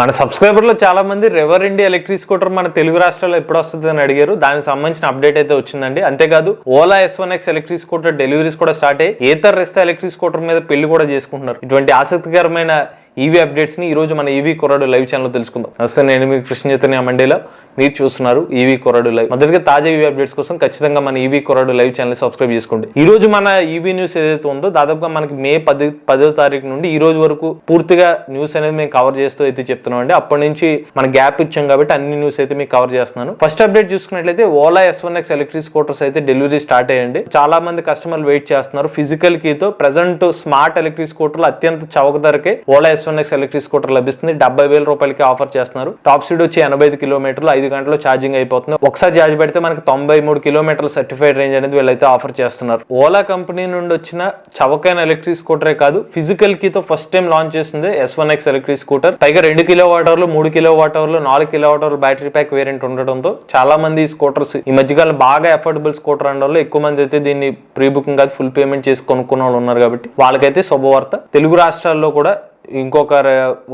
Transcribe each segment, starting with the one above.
మన సబ్స్క్రైబర్లో చాలా మంది రెవర్ ఇండియా ఎలక్ట్రిక్ స్కూటర్ మన తెలుగు రాష్ట్రాల్లో ఎప్పుడు వస్తుంది అని అడిగారు. దానికి సంబంధించిన అప్డేట్ అయితే వచ్చిందండి. అంతేకాదు Ola S one X electric scooter deliveries కూడా స్టార్ట్ అయ్యి ఏతర్ రెస్తా ఎలక్ట్రిక్ స్కూటర్ మీద పెళ్ళి కూడా చేసుకుంటున్నారు. ఇటువంటి ఆసక్తికరమైన ఈవీ అప్డేట్స్ని ఈ రోజు మన ఈవీ కొరడు లైవ్ ఛానల్ తెలుసుకుందాం. నమస్తే నేను మీ కృష్ణ చైతన్య మండేలో. మీరు చూస్తున్నారు ఈవీ కొరడు లైవ్. మొదటిగా తాజా ఈవీ అప్డేట్స్ కోసం ఖచ్చితంగా మన ఈవీ కొరడు లైవ్ ఛానల్ సబ్స్క్రైబ్ చేసుకోండి. ఈ రోజు మన ఈవీ న్యూస్ ఏదైతే ఉందో దాదాపుగా మనకి మే పది పదో తారీఖు నుండి ఈ రోజు వరకు పూర్తిగా న్యూస్ అనేది మేము కవర్ చేస్తూ అయితే చెప్తున్నాం అండి అప్పటి నుంచి మన గ్యాప్ ఇచ్చాం కాబట్టి అన్ని న్యూస్ అయితే మీకు కవర్ చేస్తున్నాను. ఫస్ట్ అప్డేట్ చూసుకున్నట్లయితే Ola S one X electric scooters అయితే డెలివరీ స్టార్ట్ అయ్యండి. చాలా మంది కస్టమర్లు వెయిట్ చేస్తున్నారు ఫిజికల్ కీతో ప్రజెంట్ స్మార్ట్ ఎలక్ట్రిక్ స్కూటర్లు అత్యంత చౌక ధరకే Ola S one X electric scooter లభిస్తుంది. డెబ్బై వేల రూపాయలకి ఆఫర్ చేస్తున్నారు. టాప్ స్పీడ్ వచ్చి ఎనభై ఐదు కిలోమీటర్లు ఐదు గంటలు ఛార్జింగ్ అయిపోతుంది. ఒకసారి ఛార్జ్ పెడితే మనకి తొంభై మూడు కిలోమీటర్ల సర్టిఫైడ్ రేంజ్ అనేది వీళ్ళైతే ఆఫర్ చేస్తున్నారు. ఓలా కంపెనీ నుండి వచ్చిన చవకైన ఎలక్ట్రిక్ స్కూటరే కాదు ఫిజికల్ కీతో ఫస్ట్ టైం లాంచ్ చేసింది S one X electric scooter. పైగా రెండు కిలో వాట్ అవర్లు మూడు కిలో వాట్ అవర్లు నాలుగు కిలో వాట్ అవర్లు బ్యాటరీ ప్యాక్ వేరియంట్ ఉండడంతో చాలా మంది ఈ స్కూటర్స్ ఈ మధ్యకాలం బాగా అఫోర్డబుల్ స్కూటర్ అనడం ఎక్కువ మంది అయితే దీన్ని ప్రీ బుకింగ్ కాదు ఫుల్ పేమెంట్ చేసి కొనుక్కున్న వాళ్ళు ఉన్నారు కాబట్టి వాళ్ళకైతే శుభవార్త. తెలుగు రాష్ట్రాల్లో కూడా ఇంకొక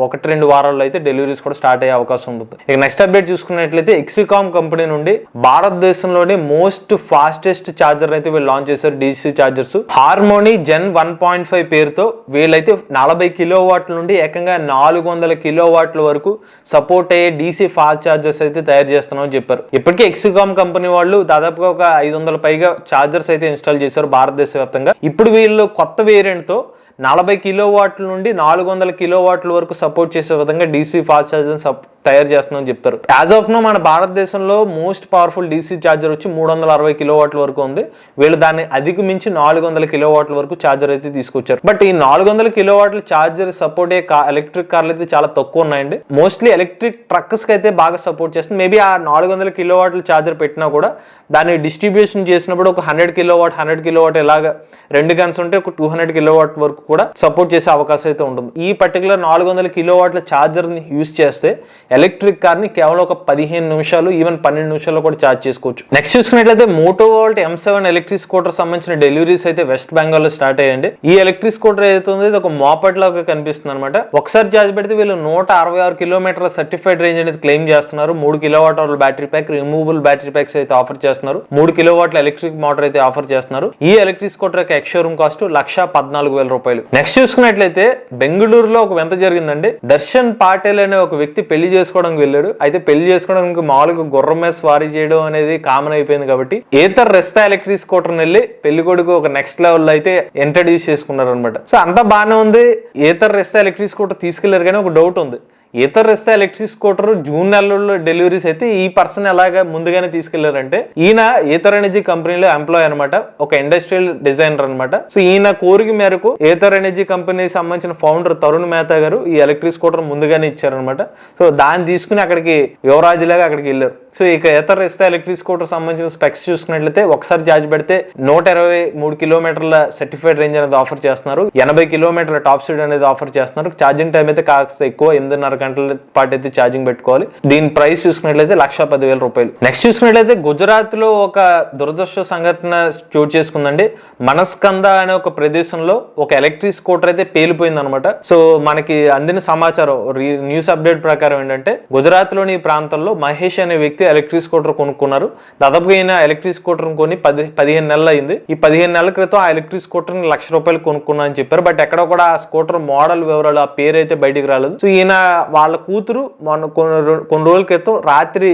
ఒకటి రెండు వారాల్లో అయితే డెలివరీస్ కూడా స్టార్ట్ అయ్యే అవకాశం ఉంటుంది. ఇక నెక్స్ట్ అప్డేట్ చూసుకున్నట్లయితే ఎక్సికామ్ కంపెనీ నుండి భారతదేశంలోనే మోస్ట్ ఫాస్టెస్ట్ చార్జర్ అయితే వీళ్ళు లాంచ్ చేశారు DC chargers Harmony gen one point five పేరుతో వీళ్ళైతే నలభై కిలో వాట్ల నుండి ఏకంగా నాలుగు వందల కిలో వాట్ల వరకు సపోర్ట్ అయ్యే డీసీ ఫాస్ట్ ఛార్జర్స్ అయితే తయారు చేస్తున్నామని చెప్పారు. ఇప్పటికే ఎక్సికామ్ కంపెనీ వాళ్ళు దాదాపుగా ఒక ఐదు వందల పైగా చార్జర్స్ అయితే ఇన్స్టాల్ చేశారు భారతదేశ వ్యాప్తంగా ఇప్పుడు వీళ్ళు కొత్త వేరియంట్తో నలభై కిలో వాట్ల నుండి నాలుగు వందల కిలో వాట్ల వరకు సపోర్ట్ చేసే విధంగా డీసీ ఫాస్ట్ ఛార్జర్ తయారు చేస్తున్నామని చెప్తారు. యాజ్ ఆఫ్ నో మన భారతదేశంలో మోస్ట్ పవర్ఫుల్ డీసీ ఛార్జర్ వచ్చి మూడు వందల అరవై కిలో వాట్ల వరకు ఉంది. వీళ్ళు దాన్ని అధిగమించి నాలుగు వందల కిలో వాట్ల వరకు ఛార్జర్ అయితే తీసుకొచ్చారు. బట్ ఈ నాలుగు వందల కిలో వాట్ల ఛార్జర్ సపోర్ట్ అయ్యే ఎలక్ట్రిక్ కార్లు అయితే చాలా తక్కువ ఉన్నాయండి. మోస్ట్లీ ఎలక్ట్రిక్ ట్రక్స్కి అయితే బాగా సపోర్ట్ చేస్తుంది. మేబీ ఆ నాలుగు వందల కిలో వాట్ల ఛార్జర్ పెట్టినా కూడా దాన్ని డిస్ట్రిబ్యూషన్ చేసినప్పుడు ఒక hundred kilo watt hundred kilo watt ఇలాగా రెండు గన్స్ ఉంటే ఒక టూ హండ్రెడ్ కిలో వాట్ వరకు కూడా సపోర్ట్ చేసే అవకాశం అయితే ఉంటుంది. ఈ పర్టికులర్ నాలుగు వందల కిలో వాట్ల ఛార్జర్ని యూస్ చేస్తే ఎలక్ట్రిక్ కార్ని కేవలం ఒక పదిహేను నిమిషాలు ఈవెన్ పన్నెండు నిమిషాల్లో కూడా ఛార్జ్ చేసుకోవచ్చు. నెక్స్ట్ చూసుకున్నట్లయితే Motovolt M seven electric scooter సంబంధించిన డెలివరీస్ అయితే వెస్ట్ బెంగాల్లో స్టార్ట్ అయ్యండి ఈ ఎలక్ట్రిక్ స్కూటర్ ఏదైతే ఉందో ఇది ఒక మోపట్ లాగా కనిపిస్తుంది అనమాట ఒకసారి ఛార్జ్ పెడితే వీళ్ళు నూట అరవై ఆరు కిలోమీటర్ల సర్టిఫైడ్ రేంజ్ అనేది క్లెయిమ్ చేస్తున్నారు. మూడు kilo watt hour battery pack removable battery packs అయితే ఆఫర్ చేస్తున్నారు. మూడు కిలోవాట్ల ఎలక్ట్రిక్ మోటార్ అయితే ఆఫర్ చేస్తున్నారు. ఈ ఎలక్ట్రిక్ స్కూటర్ యొక్క ఎక్స్ షోరూమ్ కాస్ట్ లక్ష పద్నాలుగు వేల రూపాయలు. నెక్స్ట్ చూసుకున్నట్లయితే బెంగళూరులో ఒక వింత జరిగిందండి. దర్శన్ పాటేల్ అనే ఒక వ్యక్తి పెళ్ళి చేసుకోవడానికి వెళ్ళాడు. అయితే పెళ్ళి చేసుకోవడానికి మామూలుగా గుర్రం మీద స్వారీ చేయడం అనేది కామన్ అయిపోయింది కాబట్టి ఏతర్ రెస్తా ఎలక్ట్రిక్ స్కూటర్ వెళ్ళి పెళ్ళి కొడుకు ఒక నెక్స్ట్ లెవెల్ అయితే ఇంట్రడ్యూస్ చేసుకున్నారు అనమాట సో అంతా బాగానే ఉంది. ఏతర్ రెస్తా ఎలక్ట్రిక్ స్కూటర్ తీసుకెళ్ళారు కానీ ఒక డౌట్ ఉంది. ఇతర రెస్తా ఎలక్ట్రిక్ స్కూటర్ జూన్ నెలలో డెలివరీస్ అయితే ఈ పర్సన్ ఎలాగ ముందుగానే తీసుకెళ్ళారంటే ఈయన ఏతర్ ఎనర్జీ కంపెనీలో ఎంప్లాయ్ అనమాట ఒక ఇండస్ట్రియల్ డిజైనర్ అనమాట సో ఈయన కోరిక మేరకు ఏతర్ ఎనర్జీ కంపెనీ సంబంధించిన ఫౌండర్ తరుణ్ మేహతా గారు ఈ ఎలక్ట్రిక్ స్కూటర్ ముందుగానే ఇచ్చారనమాట సో దాన్ని తీసుకుని అక్కడికి యువరాజులాగా అక్కడికి వెళ్ళారు. సో ఇక ఇతర రెస్తా ఎలక్ట్రిక్ స్కూటర్ సంబంధించిన స్పెక్స్ చూసుకున్నట్లయితే ఒకసారి ఛార్జ్ పెడితే నూట ఇరవై మూడు కిలోమీటర్ల సర్టిఫైడ్ రేంజ్ అనేది ఆఫర్ చేస్తున్నారు. ఎనభై కిలోమీటర్ల టాప్ స్పీడ్ అనేది ఆఫర్ చేస్తున్నారు. ఛార్జింగ్ టైం అయితే కాస్త ఎక్కువ ఎనిమిదిన్నర గంటల పాటు అయితే ఛార్జింగ్ పెట్టుకోవాలి. దీని ప్రైస్ చూసుకున్నట్లయితే లక్ష పదివేల రూపాయలు. నెక్స్ట్ చూసుకున్నట్లయితే గుజరాత్లో ఒక దురదృష్ట సంఘటన చోటు చేసుకుందండి. మనస్కంద అనే ఒక ప్రదేశంలో ఒక ఎలక్ట్రిక్ స్కూటర్ అయితే పేలిపోయింది అనమాట సో మనకి అందిన సమాచారం రీ- న్యూస్ అప్డేట్ ప్రకారం ఏంటంటే గుజరాత్లోని ఈ ప్రాంతంలో మహేష్ అనే వ్యక్తి ఎలక్ట్రిక్ స్కూటర్ కొనుక్కున్నారు. దాదాపుగా ఈయన ఎలక్ట్రిక్ స్కూటర్ కొని పది పదిహేను నెలలు అయింది. ఈ పదిహేను నెలల క్రితం ఆ ఎలక్ట్రిక్ స్కూటర్ని లక్ష రూపాయలు కొనుక్కున్నా అని చెప్పారు. బట్ ఎక్కడ కూడా ఆ స్కూటర్ మోడల్ వివరాలు ఆ పేరు అయితే బయటికి రాలేదు. సో ఈయన వాళ్ళ కూతురు మొన్న కొన్ని కొన్ని రోజుల క్రితం రాత్రి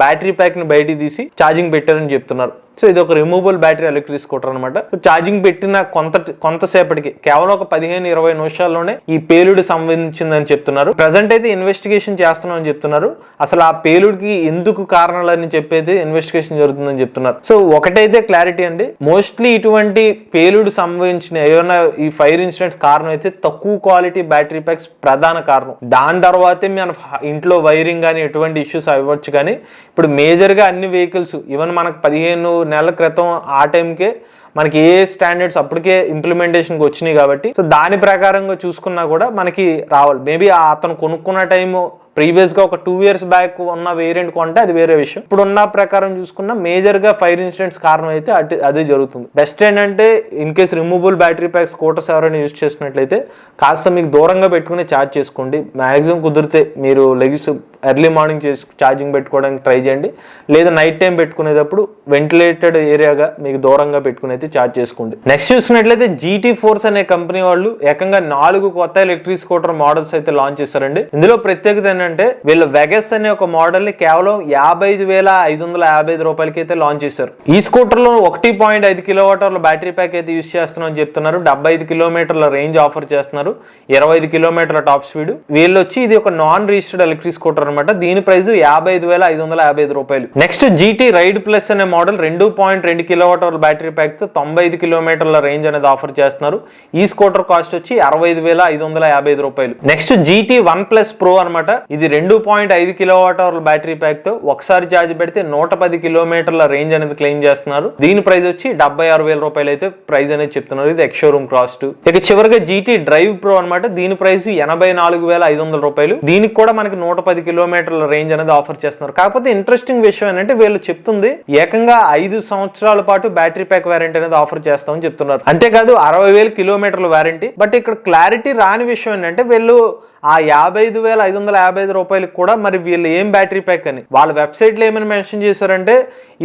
బ్యాటరీ ప్యాక్ని బయటికి తీసి ఛార్జింగ్ పెట్టారని చెప్తున్నారు. సో ఇది ఒక రిమూవబుల్ బ్యాటరీ ఎలక్ట్రిక్ స్కూటర్ అనమాట సో ఛార్జింగ్ పెట్టిన కొంత కొంతసేపటికి కేవలం ఒక పదిహేను ఇరవై నిమిషాల్లోనే ఈ పేలుడు సంబంధించిందని చెప్తున్నారు. ప్రజెంట్ అయితే ఇన్వెస్టిగేషన్ చేస్తున్నామని చెప్తున్నారు. అసలు ఆ పేలుడికి ఎందుకు కారణాలని చెప్పేది ఇన్వెస్టిగేషన్ జరుగుతుందని చెప్తున్నారు. సో ఒకటైతే క్లారిటీ అండి. మోస్ట్లీ ఇటువంటి పేలుడు సంభవించిన ఏమైనా ఈ ఫైర్ ఇన్సిడెంట్స్ కారణం అయితే తక్కువ క్వాలిటీ బ్యాటరీ ప్యాక్స్ ప్రధాన కారణం. దాని తర్వాతే మన ఇంట్లో వైరింగ్ కానీ ఎటువంటి ఇష్యూస్ అవ్వచ్చు కానీ ఇప్పుడు మేజర్గా అన్ని వెహికల్స్ ఈవెన్ మనకు పదిహేను నెలల క్రితం ఆ టైంకే మనకి ఏ స్టాండర్డ్స్ అప్పటికే ఇంప్లిమెంటేషన్కి వచ్చినాయి కాబట్టి. సో దాని ప్రకారంగా చూసుకున్నా కూడా మనకి రావాలి. మేబీ అతను కొనుక్కున్న టైము ప్రీవియస్గా ఒక టూ ఇయర్స్ బ్యాక్ ఉన్న వేరియంట్ కొంటే అది వేరే విషయం. ఇప్పుడు ఉన్న ప్రకారం చూసుకున్న మేజర్గా ఫైర్ ఇన్సిడెంట్స్ కారణం అయితే అటు అదే జరుగుతుంది. బెస్ట్ ఏంటంటే in case removable battery pack scooters ఎవరైనా యూజ్ చేసినట్లయితే కాస్త మీకు దూరంగా పెట్టుకుని ఛార్జ్ చేసుకోండి. మ్యాక్సిమం కుదిరితే మీరు లెగ్స్ ఎర్లీ మార్నింగ్ చేసి ఛార్జింగ్ పెట్టుకోవడానికి ట్రై చేయండి. లేదా నైట్ టైం పెట్టుకునేటప్పుడు వెంటిలేటెడ్ ఏరియాగా మీకు దూరంగా పెట్టుకుని అయితే ఛార్జ్ చేసుకోండి. నెక్స్ట్ చూసినట్లయితే జీటీ ఫోర్స్ అనే కంపెనీ వాళ్ళు ఏకంగా నాలుగు కొత్త ఎలక్ట్రిక్ స్కూటర్ మోడల్స్ అయితే లాంచ్ చేశారండి. ఇందులో ప్రత్యేకత ఏంటంటే వీళ్ళు వెగస్ అనే ఒక మోడల్ని కేవలం యాభై ఐదు వేల ఐదు వందల యాభై ఐదు రూపాయలకి అయితే లాంచ్ చేశారు. ఈ స్కూటర్లో ఒకటి పాయింట్ ఐదు కిలోమీటర్ల బ్యాటరీ ప్యాక్ అయితే యూస్ చేస్తున్నాం అని చెప్తున్నారు. డెబ్బై ఐదు కిలోమీటర్ల రేంజ్ ఆఫర్ చేస్తున్నారు. ఇరవై ఐదు కిలోమీటర్ల టాప్ స్పీడ్ వీళ్ళు వచ్చి ఇది ఒక నాన్ రిజిస్టర్డ్ ఎలక్ట్రిక్ స్కూటర్ అనమాట దీని ప్రైస్ యాభై ఐదు వేల ఐదు వందల యాభై ఐదు రూపాయలు. నెక్స్ట్ జీటీ రైడ్ ప్లస్ అనే మోడల్ రెండు పాయింట్ రెండు కిలోమీటర్ల బ్యాటరీ ప్యాక్తో తొంభై ఐదు కిలోమీటర్ల రేంజ్ అనేది ఆఫర్ చేస్తున్నారు. ఈ స్కూటర్ కాస్ట్ వచ్చి అరవై ఐదు వేల ఐదు వందల యాభై ఐదు రూపాయలు. Next GT one plus pro అనమాట ఇది రెండు పాయింట్ ఐదు కిలోమీటర్ల బ్యాటరీ ప్యాక్తో ఒకసారి ఛార్జ్ పెడితే నూట పది కిలోమీటర్ల రేంజ్ అనేది క్లెయిమ్ చేస్తున్నారు. దీని ప్రైస్ వచ్చి డెబ్బై ఆరు వేల రూపాయలు అయితే ప్రైస్ అనేది చెప్తున్నారు. ఇది ఎక్స్షోరూమ్ కాస్ట్ ఇక చివరిగా జీటీ డ్రైవ్ ప్రో అనమాట దీని ప్రైస్ ఎనభై నాలుగు వేల ఐదు వందల రూపాయలు. దీనికి కూడా మనకి నూట పది కిలోమీటర్ల రేంజ్ అనేది ఆఫర్ చేస్తున్నారు. కాకపోతే ఇంట్రెస్టింగ్ విషయం ఏంటంటే వీళ్ళు చెప్తుంది ఏకంగా ఐదు సంవత్సరాల పాటు బ్యాటరీ ప్యాక్ వారంటీ అనేది ఆఫర్ చేస్తామని చెప్తున్నారు. అంతేకాదు అరవై వేల కిలోమీటర్ల వారంటీ బట్ ఇక్కడ క్లారిటీ రాని విషయం ఏంటంటే వీళ్ళు ఆ యాభై ఐదు వేల ఐదు వందల యాభై ఐదు రూపాయలకి కూడా మరి వీళ్ళు ఏం బ్యాటరీ ప్యాక్ అని? వాళ్ళ వెబ్సైట్లో ఏమైనా మెన్షన్ చేశారంటే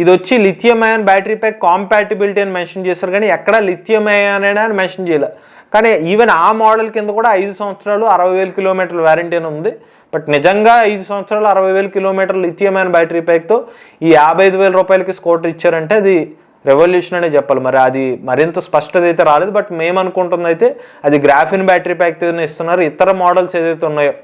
ఇది వచ్చి lithium ion battery pack compatibility అని మెన్షన్ చేశారు కానీ ఎక్కడ లిథియం అయాన్ అని మెన్షన్ చేయలే. కానీ ఈవెన్ ఆ మోడల్ కింద కూడా ఐదు సంవత్సరాలు అరవై వేల కిలోమీటర్ల వ్యారంటీ అని ఉంది. బట్ నిజంగా ఐదు సంవత్సరాలు అరవై వేల కిలోమీటర్లు లిథియం అయాన్ బ్యాటరీ ప్యాక్తో ఈ యాభై ఐదు వేల రూపాయలకి స్కూటర్ ఇచ్చారంటే అది రెవల్యూషన్ అనే చెప్పాలి. మరి అది మరింత స్పష్టత అయితే రాలేదు బట్ మేము అనుకుంటుంది అయితే అది గ్రాఫిన్ బ్యాటరీ ప్యాక్ ఇస్తున్నారు. ఇతర మోడల్స్ ఏదైతే ఉన్నాయో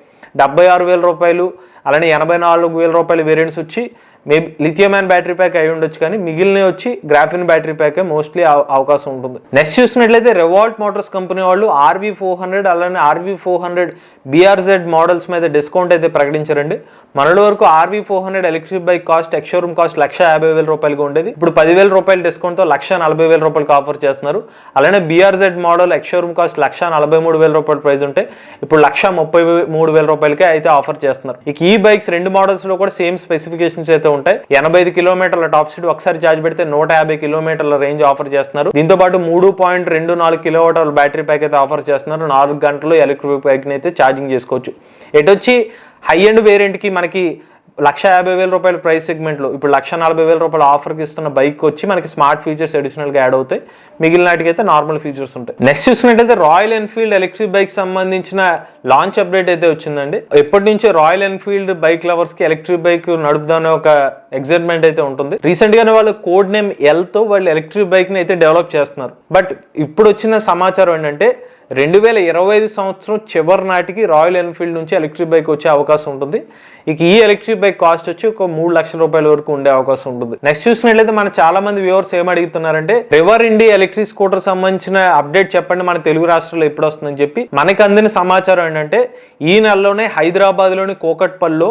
డెబ్బై ఆరు వేల రూపాయలు అలానే ఎనభై నాలుగు వేల రూపాయల వేరియంట్స్ వచ్చి మేబీ లిథియం బ్యాటరీ ప్యాక్ అయి ఉండొచ్చు కానీ మిగిలిన వచ్చి గ్రాఫిన్ బ్యాటరీ ప్యాక్ మోస్ట్లీ అవకాశం ఉంటుంది. నెక్స్ట్ చూసినట్లయితే రెవాల్ట్ మోటార్స్ కంపెనీ వాళ్ళు ఆర్వీ ఫోర్ హండ్రెడ్ అలానే RV four hundred BRZ models మీద డిస్కౌంట్ అయితే ప్రకటించారండి. మనలో వరకు RV four hundred electric bike cost ex showroom cost lakh యాభై వేల రూపాయలుగా ఉండేది. ఇప్పుడు పదివేల రూపాయల డిస్కౌంట్తో లక్ష నలభై వేల రూపాయలకు ఆఫర్ చేస్తున్నారు. అలానే BRZ model ex showroom cost లక్ష నలభై మూడు వేల రూపాయల ప్రైస్ ఉంటే ఇప్పుడు లక్ష ముప్పై మూడు వేల రూపాయలకే అయితే ఆఫర్ చేస్తున్నారు. ఇక ఈ ఈ బైక్స్ రెండు మోడల్స్లో కూడా సేమ్ స్పెసిఫికేషన్స్ అయితే ఉంటాయి. ఎనభై ఐదు కిలోమీటర్ల టాప్ స్పీడ్ ఒకసారి ఛార్జ్ పెడితే నూట యాభై కిలోమీటర్ల రేంజ్ ఆఫర్ చేస్తున్నారు. దీంతో పాటు మూడు పాయింట్ రెండు నాలుగు కిలోమీటర్ల బ్యాటరీ ప్యాక్ అయితే ఆఫర్ చేస్తున్నారు. నాలుగు గంటలు ఎలక్ట్రిక్ బైక్ అయితే ఛార్జింగ్ చేసుకోవచ్చు. ఎటు వచ్చి హై అండ్ వేరియంట్కి మనకి లక్ష యాభై వేల రూపాయల ప్రైస్ సెగ్మెంట్లో ఇప్పుడు లక్ష నలభై వేల రూపాయల ఆఫర్కి ఇస్తున్న బైక్ వచ్చి మనకి స్మార్ట్ ఫీచర్స్ అడిషనల్గా యాడ్ అవుతాయి. మిగిలిన వాటికైతే నార్మల్ ఫీచర్స్ ఉంటాయి. నెక్స్ట్ చూసినట్టయితే రాయల్ ఎన్ఫీల్డ్ ఎలక్ట్రిక్ బైక్ సంబంధించిన లాంచ్ అప్డేట్ అయితే వచ్చిందండి. ఎప్పటి నుంచో రాయల్ ఎన్ఫీల్డ్ బైక్ లవర్స్కి ఎలక్ట్రిక్ బైక్ నడుపుదామనే ఒక ఎగ్జైట్మెంట్ అయితే ఉంటుంది. రీసెంట్ గానే వాళ్ళు కోడ్ నేమ్ ఎల్తో వాళ్ళు ఎలక్ట్రిక్ బైక్ని అయితే డెవలప్ చేస్తున్నారు. బట్ ఇప్పుడు వచ్చిన సమాచారం ఏంటంటే రెండు వేల ఇరవై ఐదు సంవత్సరం చివరి నాటికి రాయల్ ఎన్ఫీల్డ్ నుంచి ఎలక్ట్రిక్ బైక్ వచ్చే అవకాశం ఉంటుంది. ఇక ఈ ఎలక్ట్రిక్ బైక్ కాస్ట్ వచ్చి ఒక మూడు లక్షల రూపాయల వరకు ఉండే అవకాశం ఉంటుంది. నెక్స్ట్ చూసినట్లయితే మన చాలా మంది వ్యూవర్స్ ఏం అడుగుతున్నారంటే రివర్ ఇండి ఎలక్ట్రిక్ స్కూటర్ సంబంధించిన అప్డేట్ చెప్పండి. మన తెలుగు రాష్ట్రంలో ఎప్పుడు వస్తుందని చెప్పి మనకి అందిన సమాచారం ఏంటంటే ఈ నెలలోనే హైదరాబాద్లోని కోకట్పల్లిలో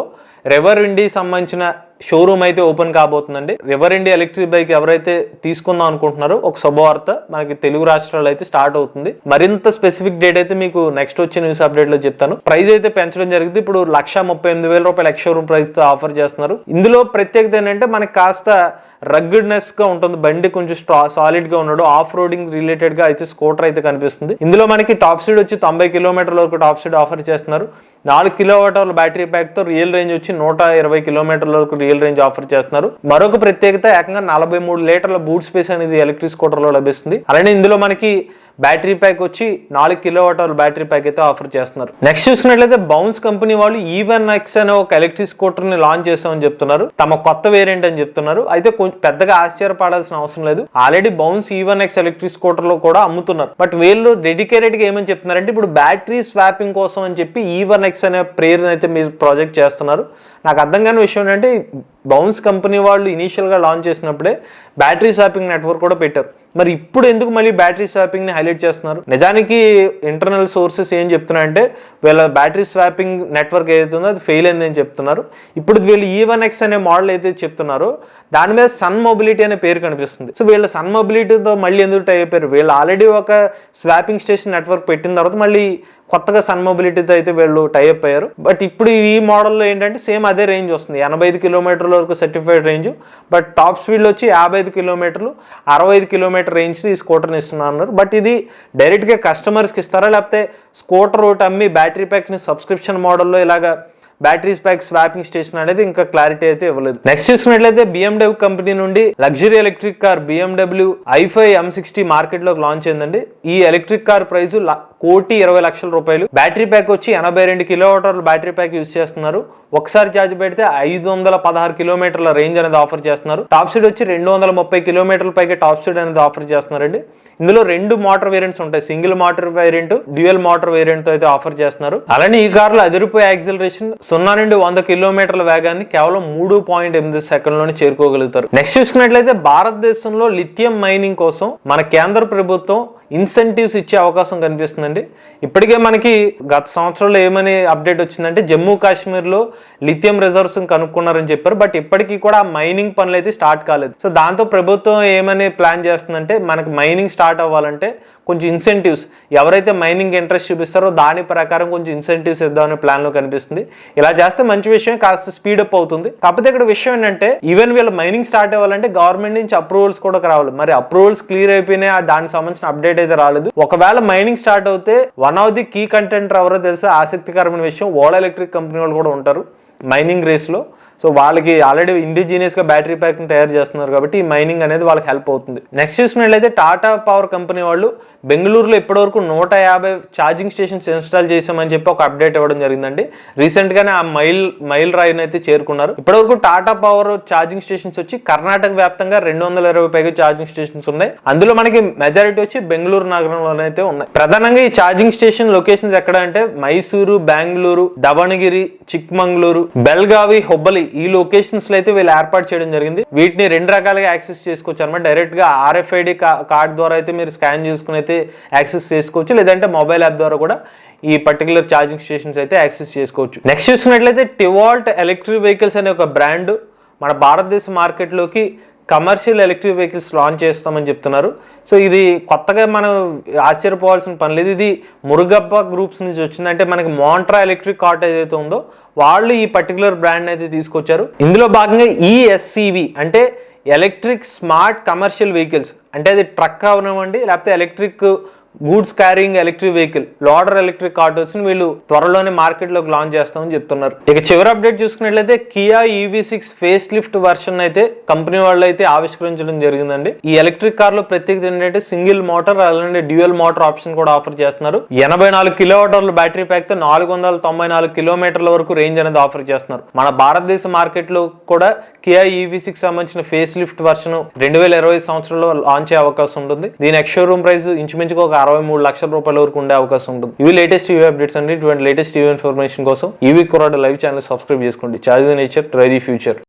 రెవర్ ఇండి సంబంధించిన షోరూమ్ అయితే ఓపెన్ కాబోతుందండి. రివర్ ఇండియా ఎలక్ట్రిక్ బైక్ ఎవరైతే తీసుకుందాం అనుకుంటున్నారో ఒక శుభవార్త మనకి తెలుగు రాష్ట్రాల్లో అయితే స్టార్ట్ అవుతుంది. మరింత స్పెసిఫిక్ డేట్ అయితే మీకు నెక్స్ట్ వచ్చే న్యూస్ అప్డేట్లో చెప్తాను. ప్రైస్ అయితే పెంచడం జరిగింది. ఇప్పుడు లక్ష ముప్పై ఎనిమిది వేల రూపాయల ఎక్స్ షోరూమ్ ప్రైస్తో ఆఫర్ చేస్తున్నారు. ఇందులో ప్రత్యేకత ఏంటంటే మనకి కాస్త రగ్గుడ్నెస్గా ఉంటుంది. బండి కొంచెం సాలిడ్గా ఉన్నాడు. ఆఫ్ రోడింగ్ రిలేటెడ్గా అయితే స్కూటర్ అయితే కనిపిస్తుంది. ఇందులో మనకి టాప్ స్పీడ్ వచ్చి తొంభై కిలోమీటర్ల వరకు టాప్ స్పీడ్ ఆఫర్ చేస్తున్నారు. నాలుగు కిలోమీటర్ల బ్యాటరీ ప్యాక్తో రియల్ రేంజ్ వచ్చి నూట ఇరవై కిలోమీటర్ల వరకు రియల్ రేంజ్ ఆఫర్ చేస్తున్నారు. మరొక ప్రత్యేకత ఏకంగా నలభై మూడు లీటర్ల బూట్ స్పేస్ అనేది ఎలక్ట్రిక్ స్కూటర్లో లభిస్తుంది. అలానే ఇందులో మనకి బ్యాటరీ ప్యాక్ వచ్చి నాలుగు కిలో వాటర్ బ్యాటరీ ప్యాక్ అయితే ఆఫర్ చేస్తున్నారు. నెక్స్ట్ చూసుకున్నట్లయితే బౌన్స్ కంపెనీ వాళ్ళు e ఈవెన్ ఎక్స్ అనే ఒక ఎలక్ట్రిక్ స్కూటర్ని లాంచ్ చేసామని చెప్తున్నారు. తమ కొత్త వేరియంట్ అని చెప్తున్నారు. అయితే కొంచెం పెద్దగా ఆశ్చర్యపడాల్సిన అవసరం లేదు. Already Bounce even X electric స్కూటర్లో కూడా అమ్ముతున్నారు. బట్ వీళ్ళు డెడికేటెడ్గా ఏమని చెప్తున్నారంటే ఇప్పుడు బ్యాటరీ స్వాపింగ్ కోసం అని చెప్పి e ఈవెన్ ఎక్స్ అనే ప్రేరణ అయితే మీరు ప్రాజెక్ట్ చేస్తున్నారు. నాకు అర్థం కాని విషయం ఏంటంటే బౌన్స్ కంపెనీ వాళ్ళు ఇనీషియల్గా లాంచ్ చేసినప్పుడే బ్యాటరీ స్వాపింగ్ నెట్వర్క్ కూడా పెట్టారు. మరి ఇప్పుడు ఎందుకు మళ్ళీ బ్యాటరీ స్వాపింగ్ని హైలైట్ చేస్తున్నారు? నిజానికి ఇంటర్నల్ సోర్సెస్ ఏం చెప్తున్నాయంటే వీళ్ళ బ్యాటరీ స్వాపింగ్ నెట్వర్క్ ఏదైతే ఉందో అది ఫెయిల్ అయింది అని చెప్తున్నారు. ఇప్పుడు వీళ్ళు e ఈవన్ ఎక్స్ అనే మోడల్ అయితే చెప్తున్నారో దాని మీద సన్ మొబిలిటీ అనే పేరు కనిపిస్తుంది. సో వీళ్ళ సన్ మొబిలిటీతో మళ్ళీ ఎందుకు టై అయిపోయారు? వీళ్ళు ఆల్రెడీ ఒక స్వాపింగ్ స్టేషన్ నెట్వర్క్ పెట్టిన తర్వాత మళ్ళీ కొత్తగా సన్ మొబిలిటీతో అయితే వీళ్ళు టైఅప్ అయ్యారు బట్ ఇప్పుడు ఈ మోడల్లో ఏంటంటే సేమ్ అదే రేంజ్ వస్తుంది. ఎనభై ఐదు కిలోమీటర్లు వరకు certified range but top speed వచ్చి యాభై ఐదు కిలోమీటర్లు అరవై ఐదు కిలోమీటర్ రేంజ్ ఈ స్కూటర్ని ఇస్తున్నారు బట్ ఇది డైరెక్ట్గా కస్టమర్స్కి ఇస్తారా? లేకపోతే స్కూటర్ ఒకటి అమ్మి బ్యాటరీ ప్యాక్ని సబ్స్క్రిప్షన్ మోడల్లో ఇలాగా బ్యాటరీ ప్యాక్ స్వాపింగ్ స్టేషన్ అనేది ఇంకా క్లారిటీ అయితే ఇవ్వలేదు. నెక్స్ట్ చూసుకున్నట్లయితే బిఎండబ్ల్యూ కంపెనీ నుండి luxury electric car BMW i five M sixty మార్కెట్లోకి లాంచ్ అయిందండి. ఈ ఎలక్ట్రిక్ కార్ ప్రైస్ కోటి ఇరవై లక్షల రూపాయలు. బ్యాటరీ ప్యాక్ వచ్చి ఎనభై రెండు కిలోమీటర్ల బ్యాటరీ ప్యాక్ యూస్ చేస్తున్నారు. ఒకసారి ఛార్జ్ పెడితే ఐదు వందల పదహారు కిలోమీటర్ల రేంజ్ అనేది ఆఫర్ చేస్తున్నారు. టాప్ స్పీడ్ వచ్చి రెండు వందల ముప్పై కిలోమీటర్ల పైకి టాప్ స్పీడ్ అనేది ఆఫర్ చేస్తున్నారండి. ఇందులో రెండు మోటార్ వేరియంట్స్ ఉంటాయి. Single motor variant dual motor వేరియంట్తో అయితే ఆఫర్ చేస్తున్నారు. అలానే ఈ కార్లో అదిరిపోయే యాక్సిలరేషన్ సున్నా నుండి వంద కిలోమీటర్ల వేగాన్ని కేవలం మూడు పాయింట్ ఎనిమిది సెకండ్లోనే చేరుకోగలుగుతారు. నెక్స్ట్ చూసుకున్నట్లయితే భారతదేశంలో లిథియం మైనింగ్ కోసం మన కేంద్ర ప్రభుత్వం ఇన్సెంటివ్స్ ఇచ్చే అవకాశం కనిపిస్తుందండి. ఇప్పటికే మనకి గత సంవత్సరంలో ఏమని అప్డేట్ వచ్చిందంటే జమ్మూ కాశ్మీర్లో లిథియం రిజర్వ్స్ కనుక్కున్నారని చెప్పారు. బట్ ఇప్పటికీ కూడా మైనింగ్ పనులు అయితే స్టార్ట్ కాలేదు. సో దాంతో ప్రభుత్వం ఏమని ప్లాన్ చేస్తుందంటే మనకి మైనింగ్ స్టార్ట్ అవ్వాలంటే కొంచెం ఇన్సెంటివ్స్ ఎవరైతే మైనింగ్ ఇంట్రెస్ట్ చూపిస్తారో దాని ప్రకారం కొంచెం ఇన్సెంటివ్స్ ఇద్దామనే ప్లాన్లో కనిపిస్తుంది. ఇలా చేస్తే మంచి విషయం కాస్త స్పీడ్ అప్ అవుతుంది. కాకపోతే ఇక్కడ విషయం ఏంటంటే ఈవెన్ వీళ్ళ మైనింగ్ స్టార్ట్ అవ్వాలంటే గవర్నమెంట్ నుంచి అప్రూవల్స్ కూడా రావాలి. మరి అప్రూవల్స్ క్లియర్ అయిపోయినాయి దానికి సంబంధించిన అప్డేట్ అయితే రాలేదు. ఒకవేళ మైనింగ్ స్టార్ట్ అవుతే one of the key content ఎవరో తెలిసే ఆసక్తికరమైన విషయం ఓలా ఎలక్ట్రిక్ కంపెనీ వాళ్ళు కూడా ఉంటారు మైనింగ్ రేస్లో సో వాళ్ళకి ఆల్రెడీ ఇండిజినియస్గా బ్యాటరీ ప్యాక్ తయారు చేస్తున్నారు కాబట్టి ఈ మైనింగ్ అనేది వాళ్ళకి హెల్ప్ అవుతుంది. నెక్స్ట్ చూసినట్లయితే టాటా పవర్ కంపెనీ వాళ్ళు బెంగళూరులో ఇప్పటివరకు నూట యాభై ఛార్జింగ్ స్టేషన్స్ ఇన్స్టాల్ చేసామని చెప్పి ఒక అప్డేట్ ఇవ్వడం జరిగిందండి. రీసెంట్ గానే ఆ మైల్ మైల్ రాయిని అయితే చేరుకున్నారు. ఇప్పటివరకు టాటా పవర్ ఛార్జింగ్ స్టేషన్స్ వచ్చి కర్ణాటక వ్యాప్తంగా రెండు వందల ఇరవై పైగా ఛార్జింగ్ స్టేషన్స్ ఉన్నాయి. అందులో మనకి మెజారిటీ వచ్చి బెంగళూరు నగరంలోనైతే ఉన్నాయి. ప్రధానంగా ఈ ఛార్జింగ్ స్టేషన్ లొకేషన్స్ ఎక్కడ అంటే మైసూరు బెంగళూరు దవణగిరి చిక్మంగళూరు బెల్గావి హుబ్బలి ఈ లొకేషన్స్లో అయితే వీళ్ళు ఏర్పాటు చేయడం జరిగింది. వీటిని రెండు రకాలుగా యాక్సెస్ చేసుకోవచ్చు అనమాట డైరెక్ట్గా ఆర్ఎఫ్ఐడి కార్డ్ ద్వారా అయితే మీరు స్కాన్ చేసుకుని అయితే యాక్సెస్ చేసుకోవచ్చు. లేదంటే మొబైల్ యాప్ ద్వారా కూడా ఈ పర్టికులర్ ఛార్జింగ్ స్టేషన్స్ అయితే యాక్సెస్ చేసుకోవచ్చు. నెక్స్ట్ చూసుకున్నట్లయితే టివాల్ట్ ఎలక్ట్రిక్ వెహికల్స్ అనే ఒక బ్రాండ్ మన భారతదేశ మార్కెట్లోకి కమర్షియల్ ఎలక్ట్రిక్ వెహికల్స్ లాంచ్ చేస్తామని చెప్తున్నారు. సో ఇది కొత్తగా మనం ఆశ్చర్యపోవాల్సిన పని లేదు. ఇది మురుగప్ప గ్రూప్స్ నుంచి వచ్చిందంటే మనకి మోంట్రా ఎలక్ట్రిక్ కార్ట్ ఏదైతే ఉందో వాళ్ళు ఈ పర్టికులర్ బ్రాండ్ అయితే తీసుకొచ్చారు. ఇందులో భాగంగా ఈఎస్సివి అంటే ఎలక్ట్రిక్ స్మార్ట్ కమర్షియల్ వెహికల్స్. అంటే అది ట్రక్ అవనివ్వండి లేకపోతే electric goods carrying electric vehicle loader electric ఆటోస్ని వీళ్ళు త్వరలోనే మార్కెట్లోకి లాంచ్ చేస్తామని చెప్తున్నారు. ఇక చివరి అప్డేట్ చూసుకున్నట్లయితే Kia EV six facelift version అయితే కంపెనీ వాళ్ళు అయితే ఆవిష్కరించడం జరిగిందండి. ఈ ఎలక్ట్రిక్ కార్లో ప్రత్యేకత ఏంటంటే సింగిల్ మోటార్ అలానే డ్యూయల్ మోటార్ ఆప్షన్ కూడా ఆఫర్ చేస్తున్నారు. ఎనభై నాలుగు కిలోమీటర్ల బ్యాటరీ ప్యాక్తో నాలుగు వందల తొంభై నాలుగు కిలోమీటర్ల వరకు రేంజ్ అనేది ఆఫర్ చేస్తున్నారు. మన భారతదేశ మార్కెట్లో కూడా కియా ఈవీ సిక్స్ సంబంధించిన ఫేస్ లిఫ్ట్ వర్షన్ రెండు వేల ఇరవై సంవత్సరంలో లాంచ్ అయ్యే అవకాశం ఉంటుంది. దీని ఎక్స్ షోరూమ్ ప్రైస్ ఇంచుమించుగా ఒక అరవై మూడు లక్షల రూపాయల వరకు ఉండే అవకాశం ఉంటుంది. ఇవి లేటెస్ట్ టీవీ అప్డేట్స్ అండి. ఇటువంటి లేటెస్ట్ టీవీ ఇన్ఫర్మేషన్ కోసం ఈవీ కొరాడ లైవ్ ఛానల్ సబ్స్క్రైబ్ చేసుకోండి. Charge nature try the future